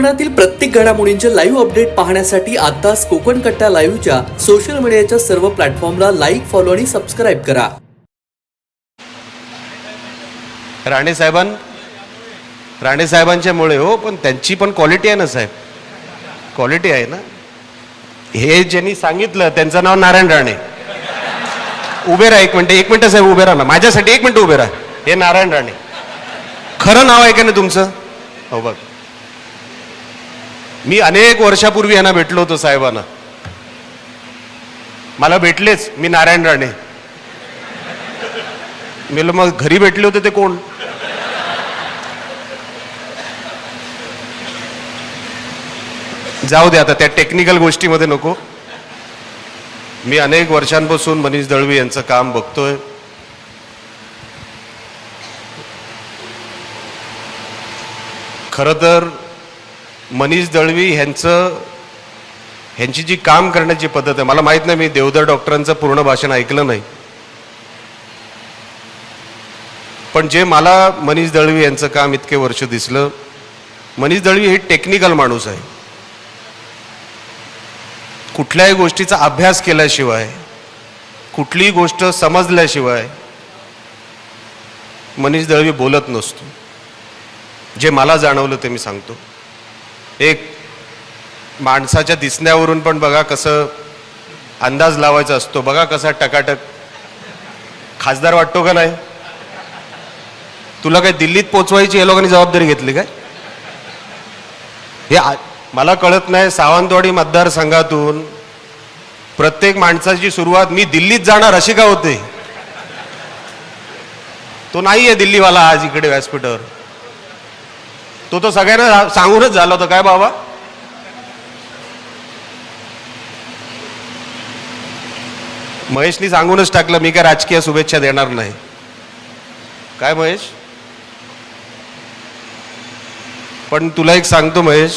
कोकणातील प्रत्येक घडामोडींचे लाईव्ह अपडेट पाहण्यासाठी आताच कोकण कट्टा लाईव्हच्या सोशल मीडियाच्या सर्व प्लॅटफॉर्मला लाईक फॉलो आणि सबस्क्राईब करा. राणे साहेबां राणे साहेबांच्यामुळे हो पण त्यांची पण क्वालिटी आहे ना साहेब. क्वालिटी आहे ना. हे ज्यांनी सांगितलं त्यांचं नाव नारायण राणे. उभे राहा एक मिनटं एक मिनटं साहेब उभे राहा ना. माझ्यासाठी एक मिनटं उभे राहा. हे नारायण राणे. खरं नाव आहे का ना तुमचं? हो बघ. मी अनेक वर्षापूर्वी यांना भेटलो होतो साहेबांना. मला भेटलेच मी नारायण राणे. मी मग घरी भेटले होते ते कोण? जाऊ दे आता त्या टेक्निकल गोष्टीमध्ये नको. मी अनेक वर्षांपासून मनीष दळवी यांचं काम बघतोय. खरं तर मनीष दळवी ह्यांचं ह्यांची जी काम करण्याची पद्धत आहे मला माहीत नाही मी देवधर डॉक्टरांचं पूर्ण भाषण ऐकलं नाही. पण जे मला मनीष दळवी यांचं काम इतके वर्ष दिसलं मनीष दळवी हे टेक्निकल माणूस आहे. कुठल्याही गोष्टीचा अभ्यास केल्याशिवाय कुठलीही गोष्ट समजल्याशिवाय मनीष दळवी बोलत नसतो. जे मला जाणवलं ते मी सांगतो. एक माणसाच्या दिसण्यावरून पण बघा कसं अंदाज लावायचा असतो. बघा कसा टकाटक. खासदार वाटतो का नाही? तुला काय दिल्लीत पोचवायची या लोकांनी जबाबदारी घेतली काय? हे मला कळत नाही सावंतवाडी मतदारसंघातून प्रत्येक माणसाची सुरुवात मी दिल्लीत जाणार अशी का होते? तो नाही आहे दिल्लीवाला आज इकडे व्यासपीठावर. तो तर सगळ्यांना सांगूनच झाला होता. काय बाबा? महेशनी सांगूनच टाकलं मी काय राजकीय शुभेच्छा देणार नाही. काय महेश? पण तुला एक सांगतो महेश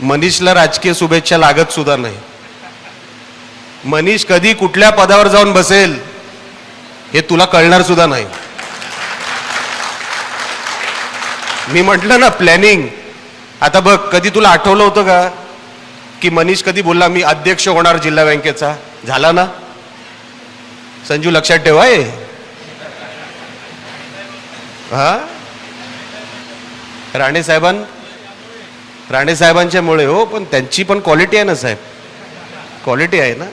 मनीषला राजकीय शुभेच्छा लागत सुद्धा नाही. मनीष कधी कुठल्या पदावर जाऊन बसेल हे तुला कळणार सुद्धा नाही. मी म्हटलं ना प्लॅनिंग आता बघ कधी तुला आठवलं होतं का? की मनीष कधी बोलला मी अध्यक्ष होणार जिल्हा बँकेचा. झाला ना? संजू लक्षात ठेवा हा. राणे साहेबां राणे साहेबांच्यामुळे हो पण त्यांची पण क्वालिटी आहे ना साहेब. क्वालिटी आहे ना?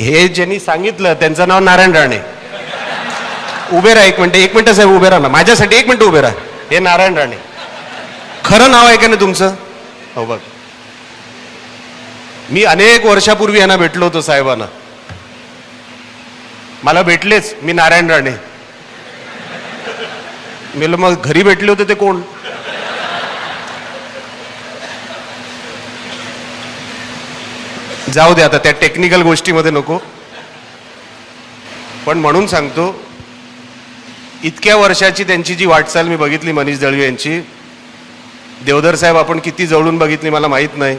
हे ज्यांनी सांगितलं त्यांचं नाव नारायण राणे. उभे राहा एक मिनिट एक मिनिट साहेब उभे राहा ना. माझ्यासाठी एक मिनिट उभे राहा. हे नारायण राणे. खरं नाव आहे का नाही तुमचं? हो बघ. मी अनेक वर्षापूर्वी यांना भेटलो होतो साहेबांना. मला भेटलेच मी नारायण राणे. मी मग घरी भेटले होते ते कोण? जाऊ दे आता त्या टेक्निकल गोष्टीमध्ये नको. पण म्हणून सांगतो इतक्या वर्षाची त्यांची जी वाटचाल मी बघितली मनीष दळवी यांची देवधर साहेब आपण किती जवळून बघितली मला माहीत नाही.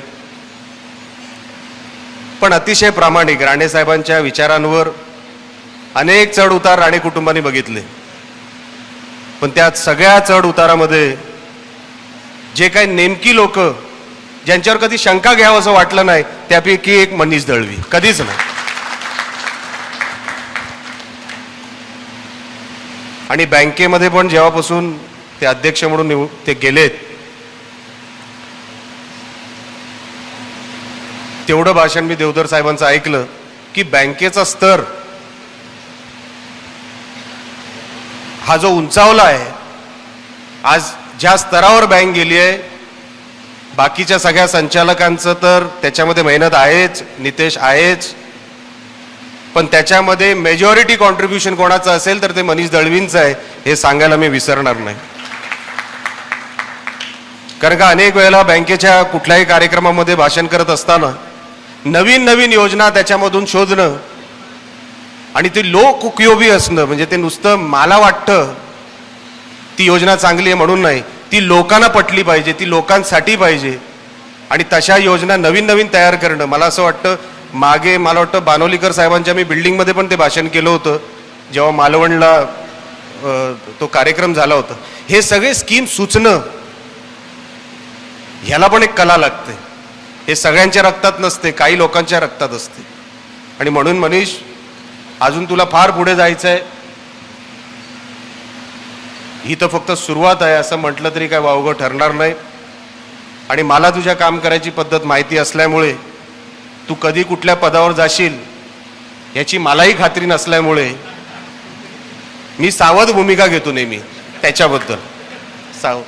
पण अतिशय प्रामाणिक राणे साहेबांच्या विचारांवर अनेक चढ उतार राणे कुटुंबाने बघितले. पण त्या सगळ्या चढ उतारामध्ये जे काही नेमकी लोक ज्यांच्यावर कधी शंका घ्यावं असं वाटलं नाही त्यापैकी एक मनीष दळवी. कधीच नाही. आणि बँकेमध्ये पण जेव्हापासून ते अध्यक्ष म्हणून निवड ते गेलेत तेवढं भाषण मी देवधर साहेबांचं ऐकलं की बँकेचा स्तर हा जो उंचावला आहे आज ज्या स्तरावर बँक गेली आहे बाकीच्या सगळ्या संचालकांचं तर त्याच्यामध्ये मेहनत आहेच नितेश आहेच पण त्याच्यामध्ये मेजॉरिटी कॉन्ट्रीब्युशन कोणाचं असेल तर ते मनीष दळवींचं आहे हे सांगायला मी विसरणार नाही. कारण का अनेक वेळेला बँकेच्या कुठल्याही कार्यक्रमामध्ये भाषण करत असताना नवीन नवीन योजना त्याच्यामधून शोधणं आणि ती लोक उपयोगी असणं म्हणजे ते नुसतं मला वाटतं ती योजना चांगली आहे म्हणून नाही ती लोकांना पटली पाहिजे ती लोकांसाठी पाहिजे. आणि तशा योजना नवीन नवीन तयार करणं मला असं वाटतं मागे मला वाटतं बानोलीकर साहेबांच्या मी बिल्डिंगमध्ये पण ते भाषण केलं होतं जेव्हा मालवणला तो कार्यक्रम झाला होता. हे सगळे स्कीम सुचणं ह्याला पण एक कला लागते. हे सगळ्यांच्या रक्तात नसते काही लोकांच्या रक्तात असते. आणि म्हणून मनीष अजून तुला फार पुढे जायचं आहे ही तर फक्त सुरुवात आहे असं म्हटलं तरी काय वावगं ठरणार नाही. आणि मला तुझ्या काम करायची पद्धत माहिती असल्यामुळे तू कधी कुठल्या पदावर जाशील याची मलाही खात्री नसल्यामुळे मी सावध भूमिका घेतो नेहमी त्याच्याबद्दल. साव